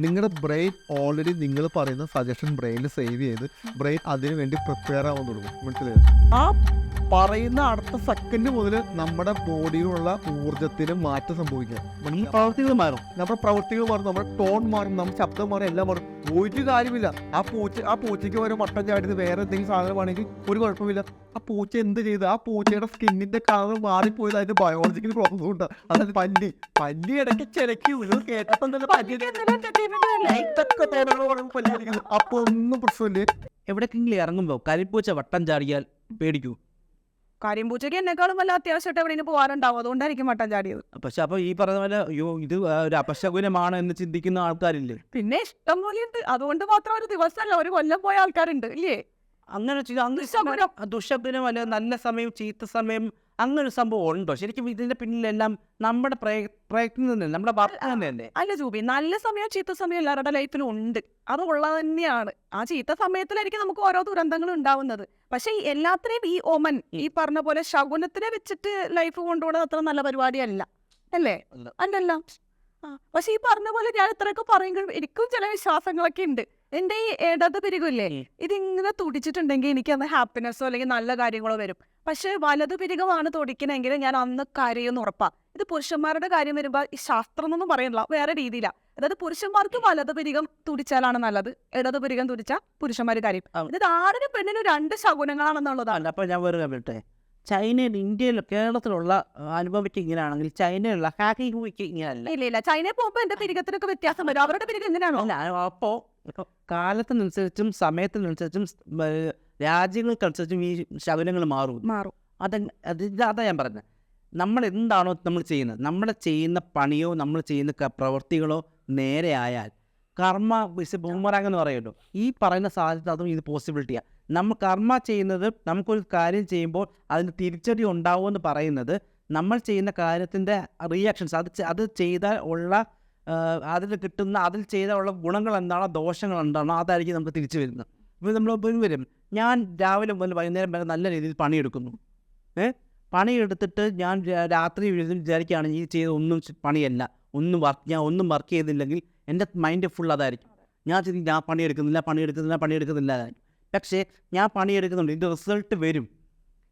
നിങ്ങളുടെ brain already നിങ്ങൾ പറയുന്ന സജഷൻ ബ്രെയിനിൽ സേവ് ചെയ്ത് ബ്രെയിൻ അതിനു വേണ്ടി പ്രിപ്പയർ ആവാൻ തുടങ്ങും. മനസ്സിലായോ? ആ പറയുന്ന അടുത്ത സെക്കൻഡ് മുതൽ നമ്മുടെ ബോഡിയിലുള്ള ഊർജത്തിന് മാറ്റം സംഭവിക്കുക ഈ പ്രവർത്തികൾ മാറും. നമ്മുടെ പ്രവൃത്തികൾ മാറും നമ്മുടെ ടോൺ മാറും നമ്മുടെ ശബ്ദം മാറും എല്ലാം മാറും. ഒരു കാര്യമില്ല. ആ പൂച്ച ആ പൂച്ചയ്ക്ക് ഒരു മട്ടൻ ചാടിയത് വേറെ എന്തെങ്കിലും സാധനമാണെങ്കിൽ ഒരു കുഴപ്പമില്ല. ആ പൂച്ച എന്ത് ചെയ്ത്? ആ പൂച്ചയുടെ സ്കിന്നിന്റെ കളർ മാറിപ്പോയത് അതിന്റെ ബയോളജിക്കൽ പ്രോസസ് ഉണ്ട് അതായത് പല്ലി. പല്ലി ഇടയ്ക്ക് ചിലക്ക് കേട്ടപ്പം തന്നെ പല്ലി. അപ്പൊ ഒന്നും പ്രശ്നമില്ലേ? എവിടെക്കെങ്കിലും ഇറങ്ങുമ്പോൾ കരിപ്പൂച്ച വട്ടം ചാടിയാൽ പേടിക്കൂ. കരിമ്പൂച്ചയ്ക്ക് എന്നെക്കാളും വല്ല അത്യാവശ്യമായിട്ട് എവിടെയും പോകാറുണ്ടാവും. അതുകൊണ്ടായിരിക്കും മട്ടൻ ചാടിയത്. പക്ഷെ അപ്പൊ ഈ പറഞ്ഞ പോലെ അയ്യോ ഇത് ഒരു അപശകുനമാണ് എന്ന് ചിന്തിക്കുന്ന ആൾക്കാരില്ലേ? പിന്നെ ഇഷ്ടം പോലെ ഉണ്ട്. അതുകൊണ്ട് മാത്രം ഒരു ദിവസമല്ല ഒരു കൊല്ലം പോയ ആൾക്കാരുണ്ട് ഇല്ലേ? അങ്ങനെ ദുശകുനം അല്ല നല്ല സമയം ചീത്ത സമയം അങ്ങനെ ഒരു സംഭവം ഉണ്ടോ? ശരിക്കും ഇതിന്റെ പിന്നിലെല്ലാം നമ്മുടെ പ്രയ- പ്രയത്നം തന്നെ നമ്മുടെ തന്നെയല്ലേ അല്ല? ജൂബി നല്ല സമയം ചീത്ത സമയം എല്ലാവരുടെ ലൈഫിലും ഉണ്ട്. അത് ഉള്ളത് തന്നെയാണ്. ആ ചീത്ത സമയത്തിലായിരിക്കും നമുക്ക് ഓരോ ദുരന്തങ്ങളും ഉണ്ടാവുന്നത്. പക്ഷെ എല്ലാത്തിനെയും ഈ ഒമൻ ഈ പറഞ്ഞ പോലെ ശകുനത്തിനെ വെച്ചിട്ട് ലൈഫ് കൊണ്ടുപോകുന്നത് അത്ര നല്ല പരിപാടിയല്ല. അല്ലേ? അല്ല. അല്ലല്ല. പക്ഷെ ഈ പറഞ്ഞ പോലെ ഞാൻ ഇത്രയൊക്കെ പറയുമ്പോൾ എനിക്കും ചില വിശ്വാസങ്ങളൊക്കെ ഉണ്ട്. എന്റെ ഈ ഇടത് പിരികില്ലേ ഇതിങ്ങനെ തുടിച്ചിട്ടുണ്ടെങ്കിൽ എനിക്ക് അന്ന് ഹാപ്പിനെസ്സോ അല്ലെങ്കിൽ നല്ല കാര്യങ്ങളോ വരും. പക്ഷെ വലതു പിരികമാണ് തുടിക്കണമെങ്കിൽ ഞാൻ അന്ന് കരയെന്ന് ഉറപ്പാ. ഇത് പുരുഷന്മാരുടെ കാര്യം വരുമ്പോൾ ഈ ശാസ്ത്രം എന്നൊന്നും പറയുന്നില്ല. വേറെ രീതിയിലാണ് അതായത് പുരുഷന്മാർക്ക് വലതു പിരികം തുടിച്ചാലാണ് നല്ലത്. ഇടതു പിരികം തുടിച്ചാൽ പുരുഷന്മാര് കാര്യം. ഇത് ആണിനും പെണ്ണിനും രണ്ട് ശകുനങ്ങളാണെന്നുള്ളതാണ് അപ്പൊ ഞാൻ വേറെ വിട്ടെ ചൈനയിൽ ഇന്ത്യയിൽ കേരളത്തിലുള്ള അനുഭവിച്ച് ഇങ്ങനെയാണെങ്കിൽ ചൈനയിലുള്ള ഹാക്കി ഇങ്ങനെയല്ല. ഇല്ല ഇല്ല. ചൈനയിൽ പോകുമ്പോ എന്റെ പിരികത്തിനൊക്കെ വ്യത്യാസം വരും. അവരുടെ പിരികം എങ്ങനെയാണോ? അല്ല അപ്പോൾ കാലത്തിനനുസരിച്ചും സമയത്തിനനുസരിച്ചും രാജ്യങ്ങൾക്കനുസരിച്ചും ഈ ശകുനങ്ങൾ മാറും. മാറും. അത് അത് അതാ ഞാൻ പറഞ്ഞത് നമ്മൾ എന്താണോ നമ്മൾ ചെയ്യുന്നത്. നമ്മൾ ചെയ്യുന്ന പണിയോ നമ്മൾ ചെയ്യുന്ന പ്രവൃത്തികളോ നേരെയായാൽ കർമ്മ വിസ് ബൂമറാങ് എന്ന് പറയുമല്ലോ ഈ പറയുന്ന സാധ്യത അതും ഇത് പോസിബിലിറ്റിയാണ് നമ്മൾ കർമ്മ ചെയ്യുന്നത് നമുക്കൊരു കാര്യം ചെയ്യുമ്പോൾ അതിന് തിരിച്ചടി ഉണ്ടാവുമെന്ന് പറയുന്നത് നമ്മൾ ചെയ്യുന്ന കാര്യത്തിന്റെ റിയാക്ഷൻസ് അത് അത് ചെയ്താൽ ഉള്ള അതിൽ കിട്ടുന്ന അതിൽ ചെയ്താൽ ഉള്ള ഗുണങ്ങൾ എന്താണോ? ദോഷങ്ങൾ എന്താണോ? അതായിരിക്കും നമുക്ക് തിരിച്ചു വരുന്നത്. ഇപ്പോൾ നമ്മൾ വരും. ഞാൻ രാവിലെ മുതൽ വൈകുന്നേരം വരെ നല്ല രീതിയിൽ പണിയെടുക്കുന്നു. ഏ? പണിയെടുത്തിട്ട് ഞാൻ രാത്രി വിചാരിക്കുകയാണ് ഈ ചെയ്ത ഒന്നും പണിയല്ല. ഒന്നും വർക്ക് ഞാൻ ഒന്നും വർക്ക് ചെയ്തില്ലെങ്കിൽ എന്റെ മൈൻഡ് ഫുൾ അതായിരിക്കും. ഞാൻ ചെയ്തി ഞാൻ പണിയെടുക്കുന്നില്ല പണിയെടുക്കുന്നില്ല പണിയെടുക്കുന്നില്ല പക്ഷേ ഞാൻ പണിയെടുക്കുന്നുണ്ട്. ഇതിന്റെ റിസൾട്ട് വരും.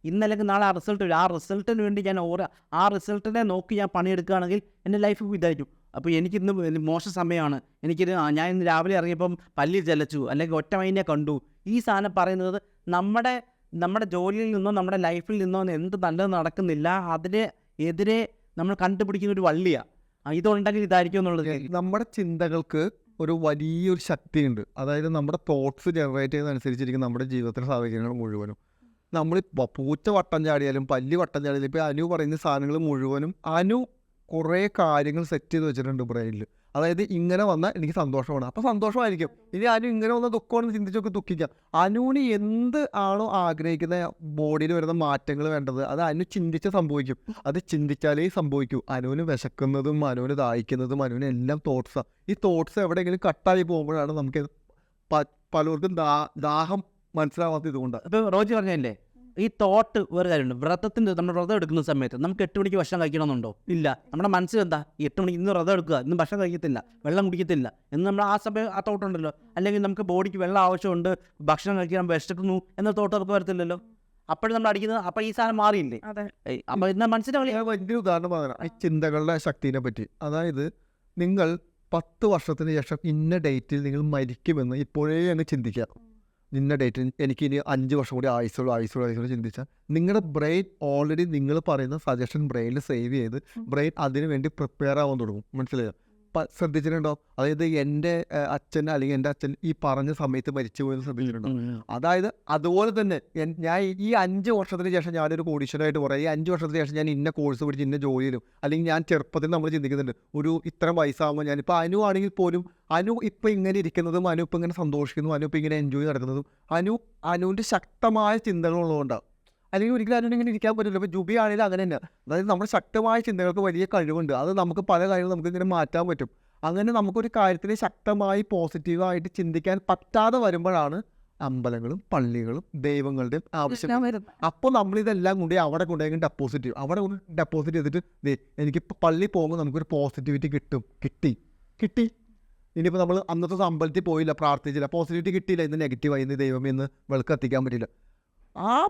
ഇന്നല്ലെങ്കിൽ നാളെ ആ റിസൾട്ട് വരും. ആ റിസൾട്ടിന് വേണ്ടി ഞാൻ ഓരോ ആ റിസൾട്ടിനെ നോക്കി ഞാൻ പണിയെടുക്കുകയാണെങ്കിൽ എന്റെ ലൈഫ് ഇതായിരിക്കും. അപ്പോൾ എനിക്കിന്ന് മോശം സമയമാണ് എനിക്കിത് ഞാൻ ഇന്ന് രാവിലെ ഇറങ്ങിയപ്പം പല്ലിൽ ചലച്ചു അല്ലെങ്കിൽ ഒറ്റ മൈനെ കണ്ടു. ഈ സാധനം പറയുന്നത് നമ്മുടെ നമ്മുടെ ജോലിയിൽ നിന്നോ നമ്മുടെ ലൈഫിൽ നിന്നോ എന്ത് നല്ലത് നടക്കുന്നില്ല. അതിന് എതിരെ നമ്മൾ കണ്ടുപിടിക്കുന്ന ഒരു വള്ളിയാണ് ഇതുണ്ടെങ്കിൽ ഇതായിരിക്കും എന്നുള്ളത്. നമ്മുടെ ചിന്തകൾക്ക് ഒരു വലിയൊരു ശക്തിയുണ്ട്. അതായത് നമ്മുടെ തോട്ട്സ് ജനറേറ്റ് ചെയ്യുന്നതനുസരിച്ചിരിക്കും നമ്മുടെ ജീവിതത്തിലെ സാഹചര്യങ്ങൾ മുഴുവനും. നമ്മൾ പൂച്ച വട്ടം ചാടിയാലും പല്ലി വട്ടം ചാടിയാലും ഇപ്പോൾ അനു പറയുന്ന സാധനങ്ങൾ മുഴുവനും അനു കുറേ കാര്യങ്ങൾ സെറ്റ് ചെയ്ത് വെച്ചിട്ടുണ്ട് ബ്രെയിനിൽ അതായത് ഇങ്ങനെ വന്നാൽ എനിക്ക് സന്തോഷമാണ്. അപ്പോൾ സന്തോഷമായിരിക്കും. ഇനി അനു ഇങ്ങനെ വന്ന ദുഃഖമാണെന്ന് ചിന്തിച്ചൊക്കെ ദുഃഖിക്കാം. അനുവിന് എന്ത് ആണോ ആഗ്രഹിക്കുന്ന ബോഡിയിൽ വരുന്ന മാറ്റങ്ങൾ വേണ്ടത് അത് അനു ചിന്തിച്ച് സംഭവിക്കും. അത് ചിന്തിച്ചാലേ സംഭവിക്കൂ. അനുവിന് വിശക്കുന്നതും അനുവിന് ദാഹിക്കുന്നതും അനുവിന് എല്ലാം തോട്ട്സാണ് ഈ തോട്ട്സ് എവിടെയെങ്കിലും കട്ടായി പോകുമ്പോഴാണ് നമുക്ക് പലർക്കും ദാഹം മനസ്സിലാവാത്ത ഇതുകൊണ്ട്. അപ്പോൾ റോജി പറഞ്ഞല്ലേ ഈ തോട്ട് ഒരു കാര്യമുണ്ട്. വ്രതത്തിന്റെ നമ്മൾ വ്രതം എടുക്കുന്ന സമയത്ത് നമുക്ക് എട്ട് മണിക്ക് ഭക്ഷണം കഴിക്കണമെന്നുണ്ടോ? ഇല്ല. നമ്മുടെ മനസ്സിൽ എന്താ? ഈ എട്ട് മണിക്ക് ഇന്ന് വ്രതം എടുക്കുക. ഇന്ന് ഭക്ഷണം കഴിക്കത്തില്ല. വെള്ളം കുടിക്കത്തില്ല. എന്ന് നമ്മൾ ആ സമയം ആ തോട്ടുണ്ടല്ലോ അല്ലെങ്കിൽ നമുക്ക് ബോഡിക്ക് വെള്ളം ആവശ്യമുണ്ട്. ഭക്ഷണം കഴിക്കാൻ വിശക്കുന്നു എന്ന തോട്ട് ഉറപ്പ് വരത്തില്ലല്ലോ. അപ്പോഴും നമ്മൾ അടിക്കുന്നത് അപ്പോൾ ഈ സാധനം മാറിയില്ലേ? അതെ. ഇന്ന് അപ്പോൾ ഇന്ന മനസ്സിലാവില്ല ഞാൻ ഉദാഹരണം പറയാം ഈ ചിന്തകളുടെ ശക്തിനെ പറ്റി. അതായത് നിങ്ങൾ പത്ത് വർഷത്തിന് ശേഷം ഇന്ന ഡേറ്റിൽ നിങ്ങൾ മരിക്കുമെന്ന് ഇപ്പോഴേ അങ്ങ് ചിന്തിക്കുക. ഇന്ന ഡേറ്റിൽ എനിക്ക് ഇനി അഞ്ച് വർഷം കൂടി ആയുസുള്ളൂ ആയുസുള്ളൂ ആയുസുള്ളൂ ചിന്തിച്ചാൽ നിങ്ങളുടെ ബ്രെയിൻ ഓൾറെഡി നിങ്ങൾ പറയുന്ന സജഷൻ ബ്രെയിനിൽ സേവ് ചെയ്ത് ബ്രെയിൻ അതിനു വേണ്ടി പ്രിപ്പയർ ആവാൻ തുടങ്ങും. മനസ്സിലായോ? ശ്രദ്ധിച്ചിട്ടുണ്ടോ? അതായത് എന്റെ അച്ഛൻ അല്ലെങ്കിൽ എന്റെ അച്ഛൻ ഈ പറഞ്ഞ സമയത്ത് മരിച്ചു പോയെന്ന് ശ്രദ്ധിച്ചിട്ടുണ്ടോ? അതായത് അതുപോലെ തന്നെ ഞാൻ ഈ- അഞ്ച് വർഷത്തിന് ശേഷം ഞാനൊരു കോടീശ്വരമായിട്ട് പറയാം ഈ അഞ്ച് വർഷത്തിന് ശേഷം ഞാൻ ഇന്ന കോഴ്സ് പഠിച്ച് ഇന്ന ജോലിയിലും അല്ലെങ്കിൽ ഞാൻ ചെറുപ്പത്തിൽ നമ്മൾ ചിന്തിക്കുന്നുണ്ട് ഒരു ഇത്ര വയസ്സാകുമ്പോൾ ഞാനിപ്പോൾ അനു ആണെങ്കിൽ പോലും അനു ഇപ്പം ഇങ്ങനെ ഇരിക്കുന്നതും അനു ഇപ്പം ഇങ്ങനെ സന്തോഷിക്കുന്നതും അനു ഇപ്പം ഇങ്ങനെ എൻജോയ് നടക്കുന്നതും അനു അനുവിന്റെ ശക്തമായ ചിന്തകളുള്ളതുകൊണ്ടാണ് അല്ലെങ്കിൽ ഒരിക്കലും അതിനോട് ഇങ്ങനെ ഇരിക്കാൻ പറ്റില്ല ഇപ്പോൾ ജുബി ആണെങ്കിലും അങ്ങനെ തന്നെ. അതായത് നമ്മുടെ ശക്തമായ ചിന്തകൾക്ക് വലിയ കഴിവുണ്ട്. അത് നമുക്ക് പല കാര്യങ്ങളും നമുക്ക് ഇങ്ങനെ മാറ്റാൻ പറ്റും. അങ്ങനെ നമുക്കൊരു കാര്യത്തിന് ശക്തമായി പോസിറ്റീവായിട്ട് ചിന്തിക്കാൻ പറ്റാതെ വരുമ്പോഴാണ് അമ്പലങ്ങളും പള്ളികളും ദൈവങ്ങളുടെയും ആവശ്യം. അപ്പോൾ നമ്മൾ ഇതെല്ലാം കൊണ്ട് അവിടെ കൊണ്ടുപോയി ഡെപ്പോസിറ്റ് അവിടെ കൊണ്ട് ഡെപ്പോസിറ്റ് ചെയ്തിട്ട് എനിക്ക് പള്ളി പോകുമ്പോൾ നമുക്കൊരു പോസിറ്റിവിറ്റി കിട്ടും. കിട്ടി. കിട്ടി. ഇനിയിപ്പോൾ നമ്മൾ അന്നത്തെ അമ്പലത്തിൽ പോയില്ല പ്രാർത്ഥിച്ചില്ല. പോസിറ്റിവിറ്റി കിട്ടിയില്ല. ഇന്ന് നെഗറ്റീവായി ഇന്ന് ദൈവം ഇന്ന് വിളക്ക് എത്തിക്കാൻ പറ്റില്ല ആ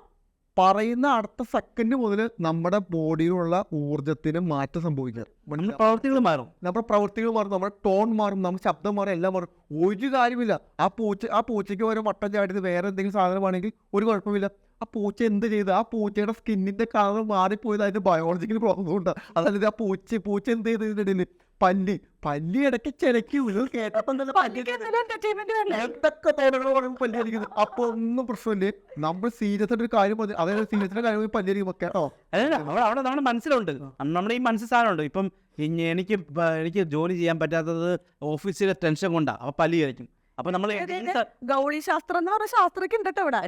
പറയുന്ന അടുത്ത സെക്കൻഡ് മുതൽ നമ്മുടെ ബോഡിയിലുള്ള ഊർജത്തിന് മാറ്റം സംഭവിക്കുന്നത് നമ്മുടെ പ്രവർത്തികൾ മാറും. നമ്മുടെ പ്രവൃത്തികൾ മാറും നമ്മുടെ ടോൺ മാറും നമ്മുടെ ശബ്ദം മാറും എല്ലാം മാറും. ഒരു കാര്യമില്ല. ആ പൂച്ച ആ പൂച്ചയ്ക്ക് ഒരു വട്ടം ചാടിയത് വേറെ എന്തെങ്കിലും സാധനമാണെങ്കിൽ ഒരു കുഴപ്പമില്ല. ആ പൂച്ച എന്ത് ചെയ്ത്? ആ പൂച്ചയുടെ സ്കിന്നിന്റെ കളർ മാറിപ്പോയത് അതിന്റെ ബയോളജിക്കൽ പ്രോബ്ലം ഉണ്ട് അതല്ലെങ്കിൽ ആ പൂച്ച പൂച്ച എന്ത് ചെയ്ത് ഇതിനിടയിൽ പല്ലി. പല്ലി ഇടയ്ക്ക് ചിലക്ക് ഇത് കേട്ടപ്പം തന്നെ പല്ലി? എന്തൊക്കെ അപ്പൊ ഒന്നും പ്രശ്നമില്ല. നമ്മൾ സീരിയസ് ആയിട്ട് ഒരു കാര്യം പോയി അതായത് സീരിയസിന്റെ കാര്യം പല്ലിരിക്കുമ്പോ കേട്ടോ അല്ല അവിടെ അവിടെ നമ്മുടെ മനസ്സിലുണ്ട്. നമ്മുടെ ഈ മനസ്സിൽ സാധനമുണ്ട്. ഇപ്പം എനിക്ക് എനിക്ക് ജോലി ചെയ്യാൻ പറ്റാത്തത് ഓഫീസിലെ ടെൻഷൻ കൊണ്ടാ. അപ്പൊ പല്ലി കഴിക്കും അപ്പൊ നമ്മൾ. ഗൗളി ശാസ്ത്രം എന്ന് പറഞ്ഞ ശാസ്ത്രക്ക് ഉണ്ട് ഇവിടെ.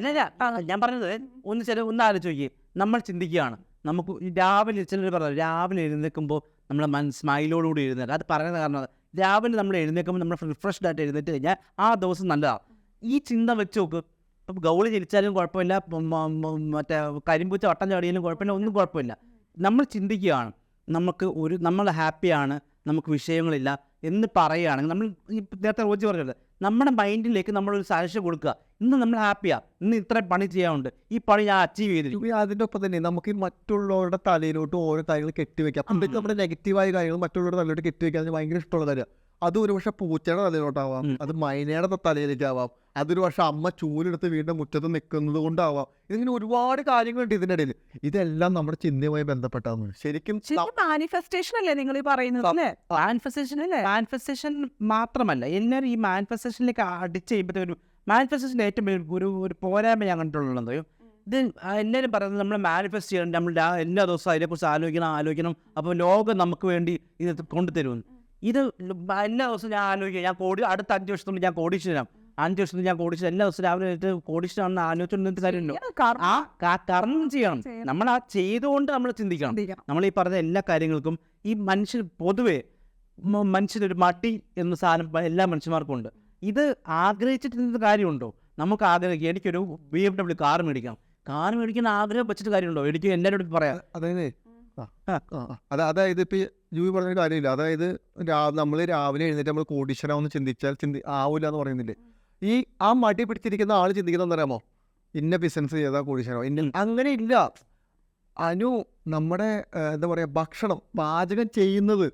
ഞാൻ പറഞ്ഞത് ഒന്ന് ചില ഒന്ന് ആലോചിച്ച് നോക്കി നമ്മൾ ചിന്തിക്കുകയാണ്. നമുക്ക് രാവിലെ ചിലർ പറഞ്ഞു രാവിലെ എഴുന്നേൽക്കുമ്പോൾ നമ്മൾ മൻ സ്മൈലോടുകൂടി എഴുന്നേറ്റ് അത് പറയുന്ന കാരണം രാവിലെ നമ്മൾ എഴുന്നേൽക്കുമ്പോൾ നമ്മൾ റിഫ്രഷ്ഡ് ആയിട്ട് എഴുന്നേറ്റ് കഴിഞ്ഞാൽ ആ ദിവസം നല്ലതാണ് ഈ ചിന്ത വെച്ച് നോക്ക്. ഇപ്പം ഗൗളി ജനിച്ചാലും കുഴപ്പമില്ല. മറ്റേ കരിമ്പൂച്ച വട്ടം ചാടിയാലും കുഴപ്പമില്ല. ഒന്നും കുഴപ്പമില്ല. നമ്മൾ ചിന്തിക്കുകയാണ്. നമുക്ക് ഒരു നമ്മൾ ഹാപ്പിയാണ്. നമുക്ക് വിഷയങ്ങളില്ല എന്ന് പറയുകയാണെങ്കിൽ നമ്മൾ നേരത്തെ റോജി പറഞ്ഞത് നമ്മുടെ മൈൻഡിലേക്ക് നമ്മളൊരു സജഷൻ കൊടുക്കുക. ഇന്ന് നമ്മൾ ഹാപ്പിയാണ് ഇന്ന് ഇത്ര പണി ചെയ്യാനുണ്ട്. ഈ പണി ഞാൻ അച്ചീവ് ചെയ്തിരിക്കും. അതിന്റെ ഒപ്പം തന്നെ നമുക്ക് മറ്റുള്ളവരുടെ തലയിലോട്ട് ഓരോ കാര്യങ്ങൾ കെട്ടിവെക്കാം. നമ്മുടെ നെഗറ്റീവായ കാര്യങ്ങൾ മറ്റുള്ളവരുടെ തലയിലോട്ട് കെട്ടിവെക്കാൻ ഭയങ്കര ഇഷ്ടമുള്ള കാര്യമാണ്. അത് ഒരു പക്ഷെ പൂച്ചയുടെ തലയിലോട്ടാവാം. അത് മൈനയുടെ തലയിലേക്കാവാം. അതൊരു പക്ഷെ അമ്മ ചൂലെടുത്ത് വീണ്ടും മുറ്റത്ത് നിൽക്കുന്നത് കൊണ്ടാവാം. ഇതിങ്ങനെ ഒരുപാട് കാര്യങ്ങളുണ്ട് ഇതിന്റെ ഇടയിൽ ഇതെല്ലാം നമ്മുടെ ചിന്തയുമായി ബന്ധപ്പെട്ടാണ് ശരിക്കും മാനിഫെസ്റ്റേഷൻ അല്ലേ നിങ്ങൾ ഈ പറയുന്നത് മാനിഫെസ്റ്റേഷൻ അല്ലേ? മാനിഫെസ്റ്റേഷൻ മാത്രമല്ല. എല്ലാവരും ഈ മാനിഫെസ്റ്റേഷനിലേക്ക് അടിച്ച് ഒരു മാനിഫെസ്റ്റേഷന്റെ ഏറ്റവും വലിയ ഒരു ഒരു പോരായ്മ ഞാൻ കണ്ടിട്ടുള്ളത്. ഇത് എല്ലാവരും പറയുന്നത് നമ്മൾ മാനിഫെസ്റ്റ് ചെയ്യണം. നമ്മൾ എല്ലാ ദിവസവും അതിനെക്കുറിച്ച് ആലോചിക്കണം ആലോചിക്കണം. അപ്പോൾ ലോകം നമുക്ക് വേണ്ടി ഇത് കൊണ്ടുതരുമെന്ന്. ഇത് എല്ലാ ദിവസവും ഞാൻ ആലോചിക്കുക ഞാൻ കോടി അടുത്ത അഞ്ച് വർഷത്തോളം ഞാൻ കോടീശ്വരം അഞ്ച് വർഷത്തിൽ ഞാൻ കോടീശ്വരം എല്ലാ ദിവസവും രാവിലെ എഴുന്നേറ്റ് കോടീശ്വരാണെന്ന് ആലോചിച്ചിട്ട് കാര്യമല്ലോ ആ കർമ്മം ചെയ്യണം. നമ്മൾ ആ ചെയ്തുകൊണ്ട് നമ്മൾ ചിന്തിക്കണം. നമ്മൾ ഈ പറഞ്ഞ എല്ലാ കാര്യങ്ങൾക്കും ഈ മനുഷ്യർ പൊതുവേ മനുഷ്യനൊരു മടി എന്ന സാധനം എല്ലാ മനുഷ്യന്മാർക്കും ഉണ്ട്. ഇത് ആഗ്രഹിച്ചിട്ട് കാര്യമുണ്ടോ? നമുക്ക് ആഗ്രഹിക്കുക എനിക്കൊരു ബി എം ഡബ്ല്യു കാർ മേടിക്കാം കാർ മേടിക്കുന്ന ആഗ്രഹം വെച്ചിട്ട് കാര്യമുണ്ടോ? എനിക്ക് എല്ലാവരോടും പറയാം. അതായത്. അത് അതായത് ഇപ്പൊ ജൂവി പറഞ്ഞ കാര്യമില്ല. അതായത് നമ്മൾ രാവിലെ എഴുന്നേറ്റ് നമ്മൾ കോടീശ്വരാവെന്ന് ചിന്തിച്ചാൽ ചിന്തി ആവൂല എന്ന് പറയുന്നില്ലേ ഈ ആ മടി പിടിച്ചിരിക്കുന്ന ആൾ ചിന്തിക്കുന്ന എന്താ ഇന്ന ബിസിനസ് ചെയ്താൽ കോടീശ്വരം. ഇന്ന അങ്ങനെ ഇല്ല. അനു നമ്മുടെ എന്താ പറയുക ഭക്ഷണം പാചകം ചെയ്യുന്നത്.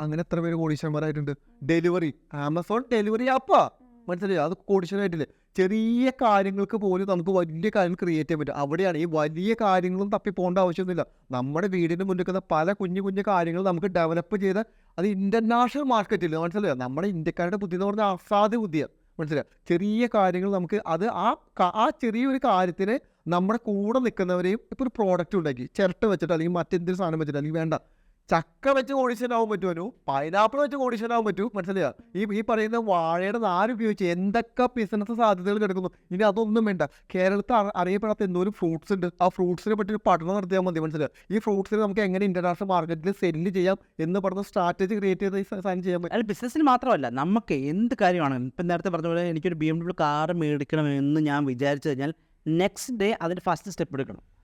അങ്ങനെ എത്ര പേര് കോടീശ്വരന്മാരായിട്ടുണ്ട്. ഡെലിവറി. ആമസോൺ ഡെലിവറി ആപ്പാ. മനസ്സിലായോ? അത് കോടീശ്വരമായിട്ടില്ലേ ചെറിയ കാര്യങ്ങൾക്ക് പോലും നമുക്ക് വലിയ കാര്യങ്ങൾ ക്രിയേറ്റ് ചെയ്യാൻ പറ്റും. അവിടെയാണ് ഈ വലിയ കാര്യങ്ങളും തപ്പി പോകേണ്ട ആവശ്യമൊന്നുമില്ല. നമ്മുടെ വീടിന് മുന്നിൽ നിൽക്കുന്ന പല കുഞ്ഞു കുഞ്ഞു കാര്യങ്ങൾ നമുക്ക് ഡെവലപ്പ് ചെയ്ത് അത് ഇന്റർനാഷണൽ മാർക്കറ്റിൽ മനസ്സിലായോ? നമ്മുടെ ഇന്ത്യക്കാരുടെ ബുദ്ധി എന്ന് പറഞ്ഞാൽ അസാധ്യ ബുദ്ധിയാണ് മനസ്സിലായോ? ചെറിയ കാര്യങ്ങൾ നമുക്ക് അത് ആ ആ ചെറിയൊരു കാര്യത്തിന് നമ്മുടെ കൂടെ നിൽക്കുന്നവരെയും ഇപ്പോൾ ഒരു പ്രോഡക്റ്റ് ഉണ്ടാക്കി. ചിരട്ട വെച്ചിട്ട് അല്ലെങ്കിൽ മറ്റെന്തൊരു സാധനം വെച്ചിട്ട് അല്ലെങ്കിൽ വേണ്ട. ചക്ക വെച്ച് കോടീശ്വരാവാൻ പറ്റുമോ പൈനാപ്പിൾ വെച്ച് കോടീശ്വരാവാൻ പറ്റൂ. മനസ്സിലായോ? ഈ ഈ പറയുന്ന വാഴയുടെ നാര് ഉപയോഗിച്ച് എന്തൊക്കെ ബിസിനസ് സാധ്യതകൾ കിടക്കുന്നു? ഇനി അതൊന്നും വേണ്ട. കേരളത്തിൽ അറി- അറിയപ്പെടാത്ത എന്തോരം ഫ്രൂട്ട്സ് ഉണ്ട്. ആ ഫ്രൂട്ട്സിനെ പറ്റി ഒരു പഠനം നടത്തിയാൽ മതി മനസ്സിലായോ? ഈ ഫ്രൂട്ട്സിനെ നമുക്ക് എങ്ങനെ ഇന്റർനാഷണൽ മാർക്കറ്റിൽ സെല്ല് ചെയ്യാം എന്ന് പറഞ്ഞ സ്ട്രാറ്റജി ക്രിയേറ്റ് ചെയ്ത് സൈൻ ചെയ്യാൻ പറ്റും അത് ബിസിനസ്സിന് മാത്രമല്ല നമുക്ക് എന്ത് കാര്യമാണ് ഇപ്പം നേരത്തെ പറഞ്ഞ പോലെ എനിക്കൊരു ബി എം ഡബ്ല്യു കാർ മേടിക്കണം എന്ന് ഞാൻ വിചാരിച്ചു കഴിഞ്ഞാൽ നെക്സ്റ്റ് ഡേ അതിന്റെ ഫസ്റ്റ് സ്റ്റെപ്പ് എടുക്കണം.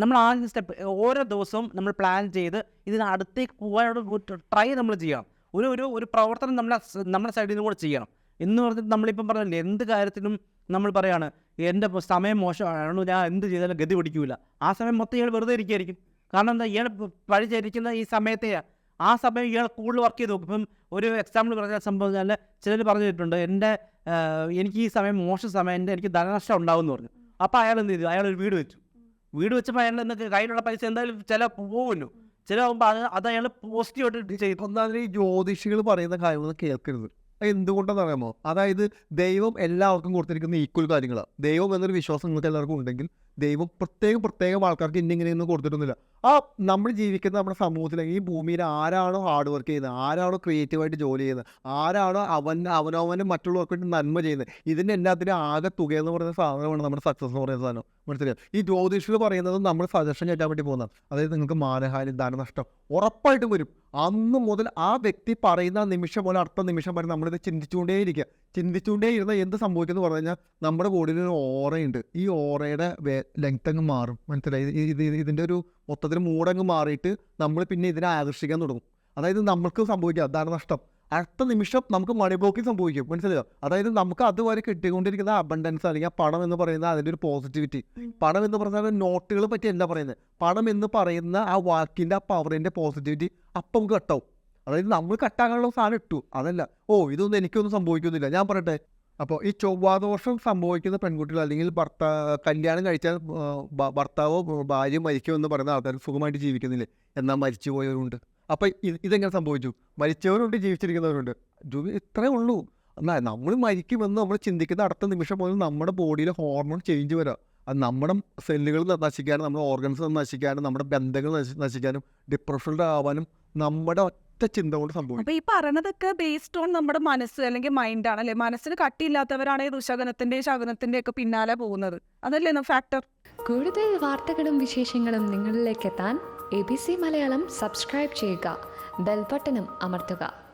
നമ്മൾ ആദ്യം സ്റ്റെപ്പ് ഓരോ ദിവസവും നമ്മൾ പ്ലാൻ ചെയ്ത് ഇതിന് അടുത്തേക്ക് പോകാനുള്ള ട്രൈ നമ്മൾ ചെയ്യണം. ഒരു ഒരു ഒരു പ്രവർത്തനം നമ്മളെ നമ്മുടെ സൈഡിൽ നിന്ന് കൂടെ ചെയ്യണം. എന്ന് പറഞ്ഞിട്ട് നമ്മളിപ്പം പറഞ്ഞില്ലേ എന്ത് കാര്യത്തിനും നമ്മൾ പറയാണ് എന്റെ സമയം മോശമാണ് ഞാൻ എന്ത് ചെയ്താലും ഗതി പിടിക്കൂല. ആ സമയം മൊത്തം ഇയാൾ വെറുതെ ഇരിക്കുകയായിരിക്കും കാരണം എന്താ ഇയാൾ പഴിചരിക്കുന്ന ഈ സമയത്തെയാണ് ആ സമയം ഇയാൾ കൂടുതൽ വർക്ക് ചെയ്ത് നോക്കും. ഇപ്പം ഒരു എക്സാമ്പിൾ പറഞ്ഞ സംഭവം ഞാൻ ചിലർ പറഞ്ഞിട്ടുണ്ട് എന്റെ എനിക്ക് ഈ സമയം മോശം സമയം എന്റെ എനിക്ക് ധനനഷ്ടം ഉണ്ടാവും എന്ന് പറഞ്ഞു. അപ്പോൾ അയാൾ എന്ത് ചെയ്തു? അയാൾ ഒരു വീട് വെച്ചു. വീട് വെച്ചപ്പോൾ അയാൾ എന്നൊക്കെ കയ്യിലുള്ള പൈസ എന്തായാലും ചില പോകുമല്ലോ ചില ആകുമ്പോൾ അത് അത് അയാൾ പോസിറ്റീവായിട്ട് ആയിട്ട് ഒന്നാമത് ഈ ജ്യോതിഷികൾ പറയുന്ന കാര്യങ്ങൾ കേൾക്കരുത്. എന്തുകൊണ്ടെന്ന് അറിയാമോ അതായത് ദൈവം എല്ലാവർക്കും കൊടുത്തിരിക്കുന്ന ഈക്വൽ കാര്യങ്ങളാണ് ദൈവം എന്നൊരു വിശ്വാസം നിങ്ങൾക്ക് എല്ലാവർക്കും ഉണ്ടെങ്കിൽ ദൈവം പ്രത്യേകം പ്രത്യേകം ആൾക്കാർക്ക് ഇന്നിങ്ങനെയൊന്നും കൊടുത്തിട്ടൊന്നുമില്ല. ആ നമ്മൾ ജീവിക്കുന്ന നമ്മുടെ സമൂഹത്തിൽ ഈ ഭൂമിയിൽ ആരാണോ ഹാർഡ് വർക്ക് ചെയ്യുന്നത്? ആരാണോ ക്രിയേറ്റീവായിട്ട് ജോലി ചെയ്യുന്നത്? ആരാണോ അവൻ അവനവന് മറ്റുള്ളവർക്ക് വേണ്ടി നന്മ ചെയ്യുന്നത്? ഇതിന്റെ എല്ലാത്തിനും ആകെ തുക എന്ന് പറയുന്ന സാധനമാണ് നമ്മുടെ സക്സസ് എന്ന് പറയുന്ന സാധനം. മനസ്സിലായോ? ഈ ജ്യോതിഷികൾ പറയുന്നത് നമ്മൾ സജഷൻ ചെയ്യാൻ വേണ്ടി പോകുന്നത് അതായത് നിങ്ങൾക്ക് മാനഹാനി ധനനഷ്ടം ഉറപ്പായിട്ടും വരും. അന്ന് മുതൽ ആ വ്യക്തി പറയുന്ന നിമിഷം പോലെ അടുത്ത നിമിഷം വരെ നമ്മളിത് ചിന്തിച്ചുകൊണ്ടേയിരിക്കുക. ചിന്തിച്ചുകൊണ്ടേ ഇരുന്ന എന്ത് സംഭവിക്കുന്നു പറഞ്ഞു കഴിഞ്ഞാൽ നമ്മുടെ ബോഡിയിൽ ഒരു ഓറയുണ്ട്. ഈ ഓറയുടെ ലെങ്ത് അങ്ങ് മാറും. മനസ്സിലായി? ഇത് ഇത് ഇതിന്റെ ഒരു മൊത്തത്തിൽ മൂടങ്ങ് മാറിയിട്ട് നമ്മൾ പിന്നെ ഇതിനെ ആകർഷിക്കാൻ തുടങ്ങും. അതായത് നമ്മൾക്ക് സംഭവിക്കുക അതാണ് നഷ്ടം. അടുത്ത നിമിഷം നമുക്ക് മണി ബ്ലോക്കിംഗ് സംഭവിക്കും. മനസ്സിലായോ? അതായത് നമുക്ക് അതുവരെ കിട്ടിക്കൊണ്ടിരിക്കുന്ന അബണ്ടൻസ് അല്ലെങ്കിൽ പണം എന്ന് പറയുന്ന അതിന്റെ ഒരു പോസിറ്റിവിറ്റി പണം എന്ന് പറഞ്ഞാൽ നോട്ടുകൾ പറ്റി എന്താ പറയുന്നത്. പണം എന്ന് പറയുന്ന ആ വാക്കിന്റെ ആ പവറിന്റെ പോസിറ്റിവിറ്റി അപ്പം നമുക്ക് കട്ടാവും അതായത് നമ്മൾ കട്ടാക്കാനുള്ള സാധനം ഇട്ടു. അതല്ല. ഓ ഇതൊന്നും എനിക്കൊന്നും സംഭവിക്കുന്നില്ല. ഞാൻ പറയട്ടെ. അപ്പോൾ ഈ ചൊവ്വാദോഷം സംഭവിക്കുന്ന പെൺകുട്ടികൾ അല്ലെങ്കിൽ ഭർത്താ കല്യാണം കഴിച്ചാൽ ഭർത്താവോ ഭാര്യ മരിക്കോ എന്ന് പറയുന്ന ആൾക്കാർ സുഖമായിട്ട് ജീവിക്കുന്നില്ലേ? എന്നാൽ മരിച്ചു പോയവരുണ്ട് അപ്പോൾ ഇതെങ്ങനെ സംഭവിച്ചു? മരിച്ചവരുണ്ട് ജീവിച്ചിരിക്കുന്നവരുണ്ട്. ഇത്രേ ഉള്ളൂ. എന്നാൽ നമ്മൾ മരിക്കുമെന്ന് നമ്മൾ ചിന്തിക്കുന്ന അടുത്ത നിമിഷം പോലും നമ്മുടെ ബോഡിയിലെ ഹോർമോൺ ചേഞ്ച് വരാം. അത് നമ്മുടെ സെല്ലുകൾ നശിക്കാനും നമ്മുടെ ഓർഗൻസ് നശിക്കാനും നമ്മുടെ ബന്ധങ്ങൾ നശി- നശിക്കാനും ഡിപ്രഷൻഡ് ആവാനും നമ്മുടെ ഒറ്റ ചിന്ത കൊണ്ട് സംഭവിക്കും. അപ്പൊ ഈ പറയണതൊക്കെ ബേസ്ഡ് ഓൺ നമ്മുടെ മനസ്സ് അല്ലെങ്കിൽ മൈൻഡാണ് അല്ലെ? മനസ്സിന് കട്ടിയില്ലാത്തവരാണ് ഈ ഋഷകനത്തിന്റെയും ശകനത്തിന്റെ ഒക്കെ പിന്നാലെ പോകുന്നത്. അതല്ലേ ഫാക്ടർ കൂടുതൽ വാർത്തകളും വിശേഷങ്ങളും നിങ്ങളിലേക്ക് എത്താൻ A B C Malayalam subscribe ചെയ്യുക. ബെൽബട്ടനും അമർത്തുക.